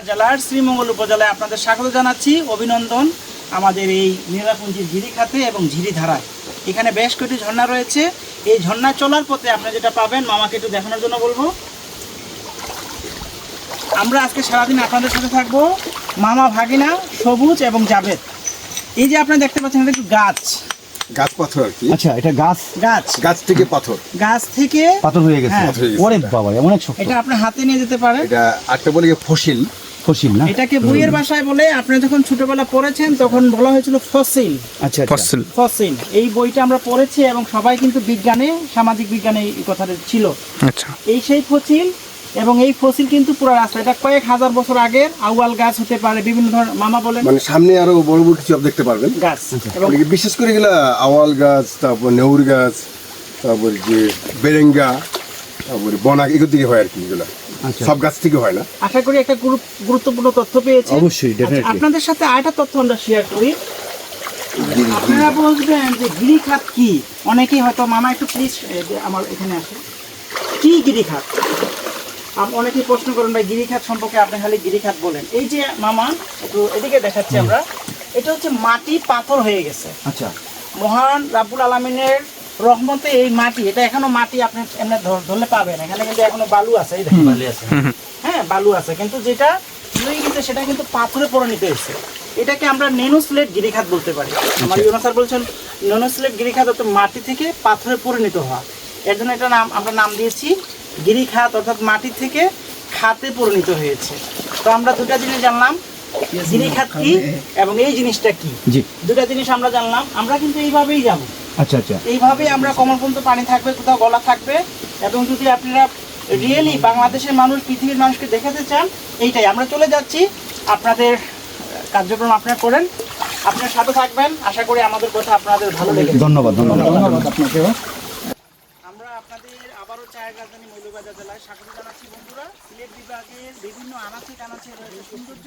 জেলার শ্রীমঙ্গল উপজেলায় আপনাদের স্বাগত জানাচ্ছি। অভিনন্দন আমাদের এই নীলাপুঞ্জির গিরিখাতে এবং ঝিরিধারায় এখানে বেশ কয়েকটি ঝর্ণা রয়েছে। এই ঝর্ণা চলার পথে আপনারা যেটা পাবেন মামাকে একটু দেখানোর জন্য বলব। আমরা আজকে সারাদিন আপনাদের সাথে থাকব মামা ভাগিনা সবুজ এবং জাভেদ। এই যে আপনারা দেখতে পাচ্ছেন এটা একটু গাছ। গাছ পাথর আর কি। আচ্ছা এটা গাছ? গাছ। গাছ থেকে পাথর। গাছ থেকে পাথর হয়ে গেছে। পাথর হয়ে। ওরে বাবা অনেক শক্ত। এটা আপনি হাতে নিয়ে যেতে পারেন এটা একটা বলে ফসিল। ফসিল না? এটাকে বইয়ের ভাষায় বলে আপনি যখন ছোটবেলা পড়েছেন তখন বলা হয়েছিল ফসিল। আচ্ছা আচ্ছা। ফসিল। এই বইটা আমরা পড়েছি এবং সবাই কিন্তু বিজ্ঞানে সামাজিক বিজ্ঞানে এই কথাটা ছিল। আচ্ছা। এই সেই ফসিল এবং এই ফসিল কিন্তু পুরো রাস্তা। এটা কয়েক হাজার বছর আগের আউয়াল গাছ হতে পারে বিভিন্ন ধরনের মামা বলেন। মানে সামনে আরও বড় বড় কিছু দেখতে পারবেন। গাছ। এবং মানে বিশেষ করে গেলা আওয়াল গাছ তারপর নেউর গাছ তারপর যে বেরেঙ্গা তারপরে বনাক এগুলো থেকে হয় আর কি এগুলা। আচ্ছা। সব গাছ থেকে হয় না? আশা করি একটা গুরুত্বপূর্ণ তথ্য পেয়েছি অবশ্যই, আপনাদের সাথে আরেকটা তথ্য আমরা শেয়ার করি। আপনারা বলবেন যে গিরিখাত কি? অনেকেই হয়তো মামা একটু প্লিজ আমার এখানে আসে কি গিরিখাত? অনেকেই প্রশ্ন করেন ভাই গিরিখাত সম্পর্কে আপনি খালি গিরিখাত বলেন। এই যে মামা একটু এদিকে দেখাচ্ছি আমরা। এটা হচ্ছে মাটি পাথর হয়ে গেছে। আচ্ছা। মহান রাব্বুল আলমিনের রহমতে এই মাটি এটা এখনও মাটি আপনি এমনি ধরলে পাবেন। এখানে কিন্তু এখনও বালু আছে এই দেখেন বালি আছে। হ্যাঁ বালু আছে কিন্তু যেটা রয়ে গেছে সেটা কিন্তু পাথরে পরিণত হয়েছে। এটাকে আমরা নেনোস্লেট গিরিখাত বলতে পারি। আমার ইউনো স্যার বলছেন নেনোস্লেট গিরিখাত অর্থাৎ মাটি থেকে পাথরে পরিণত হওয়া। এর জন্য এটা নাম আমরা নাম দিয়েছি গিরিখাত অর্থাৎ মাটি থেকে খাতে পরিণত হয়েছে। তো আমরা দুটা জিনিস জানলাম গিরিখাত কি এবং এই জিনিসটা কি? দুটা জিনিস আমরা জানলাম আমরা কিন্তু এইভাবেই যাব। আচ্ছা আচ্ছা। এইভাবেই আমরা কমল পর্যন্ত পানি থাকবে কোথাও গলা থাকবে। এবং যদি আপনারা রিয়েলি বাংলাদেশের মানুষ পৃথিবীর মানুষকে দেখাতে চান এইটাই। আমরা চলে যাচ্ছি। আপনাদের কার্যক্রম আপনারা করেন। আপনার সাথে থাকবেন। আশা করি আমাদের কথা আপনাদের ভালো লেগেছে। ধন্যবাদ ধন্যবাদ। ধন্যবাদ আপনাকেও। আপনাদের আবারও চায়ের রাজধানী মৌলবাজার জেলায় স্বাগত জানাচ্ছি বন্ধুরা। সিলেট বিভাগের বিভিন্ন আনাচে কানাচে রয়েছে সৌন্দর্য।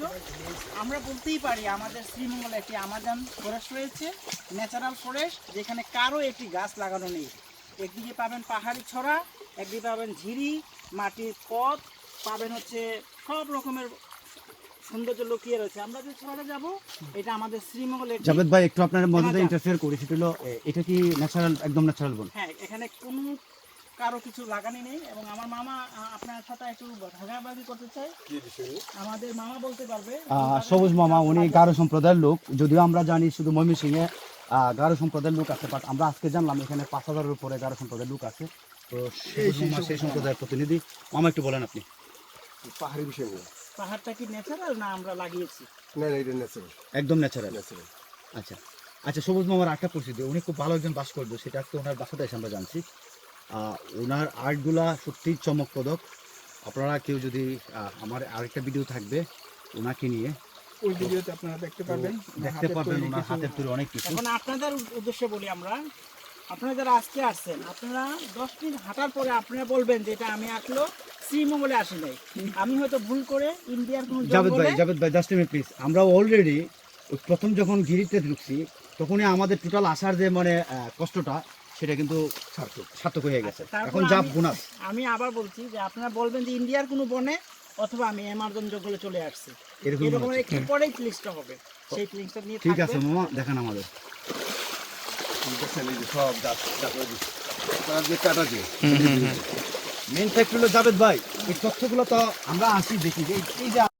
আমরা বলতেই পারি আমাদের শ্রীমঙ্গলে একটি আমাজন ফরেস্ট রয়েছে, ন্যাচারাল ফরেস্ট, যেখানে কারও একটি গাছ লাগানো নেই। একদিকে পাবেন পাহাড়ি ছড়া, একদিকে পাবেন ঝিরি, মাটির পথ, পাবেন হচ্ছে সব রকমের সৌন্দর্য লুকিয়ে রয়েছে। আমরা যে ছড়াটা যাব এটা আমাদের শ্রীমঙ্গলে জাভেদ ভাই একটু আপনার মধ্যে ইন্টারফেয়ার করি সেটা হলো এটা কি ন্যাচারাল একদম ন্যাচারাল বন হ্যাঁ এখানে কোনো কারও কিছু লাগানি নেই এবং আমার মামা আপনার সাথে একটু ভাগাভাগি করতে চাই আমাদের মামা বলতে পারবে। সবুজ মামা উনি গারো সম্প্রদায়ের লোক। যদিও আমরা জানি শুধু ময়মনসিংহে গারো সম্প্রদায়ের লোক আছে বাট আমরা আজকে জানলাম এখানে পাঁচ হাজারের উপরে গারো সম্প্রদায়ের লোক আছে। তো সবুজ সেই সম্প্রদায়ের প্রতিনিধি। মামা একটু বলেন আপনি। পাহাড়ি বিষয় পাহাড়টা কি ন্যাচারাল না আমরা লাগিয়েছি? না না এটা ন্যাচারাল একদম ন্যাচারাল ন্যাচারাল আচ্ছা। আচ্ছা সবুজ মামার আটটা পরিস্থিতি উনি খুব ভালো একজন বাস করবে সেটা আজকে ওনার বাসাতে এসে আমরা জানছি। আহ, ওনার আর্টগুলা সত্যিই চমকপ্রদক। আপনারা কেউ যদি আমার আরেকটা ভিডিও থাকবে ওনাকে নিয়ে। ওই ভিডিওতে আপনারা দেখতে পারবেন। দেখতে পারবেন ওনার হাতের তৈরি অনেক কিছু। এখন আপনাদের উদ্দেশ্যে বলি আমরা। আপনারা যারা আজকে আসছেন আপনারা দশ মিনিট হাঁটার পরে আপনারা বলবেন যে এটা আমি আসলো শ্রীমঙ্গলে আসি নাই। আমি হয়তো ভুল করে ইন্ডিয়ার কোনো জাভেদ ভাই জাভেদ ভাই জাস্ট মিনিট প্লিজ আমরা অলরেডি প্রথম যখন গিরিতে ঢুকছি তখনই আমাদের টোটাল আসার যে মানে কষ্টটা সেটা কিন্তু সার্থক সার্থক হয়ে গেছে। আচ্ছা, এখন যা আমি- বোনাস। আমি আবার বলছি যে আপনারা বলবেন যে ইন্ডিয়ার কোনো বনে অথবা আমি অ্যামাজন জঙ্গলে চলে আসছি। এরকম একটু পরেই ফিলিংসটা হবে। সেই ফিলিংসটা নিয়ে ঠিক আছে। মামা দেখান আমাদের। সব গাছ কাটা দিচ্ছে। তার কাটা যে মেন ফ্যাক্টরি যাবে ভাই এই তথ্যগুলো তো আমরা আসি দেখি যে এই যে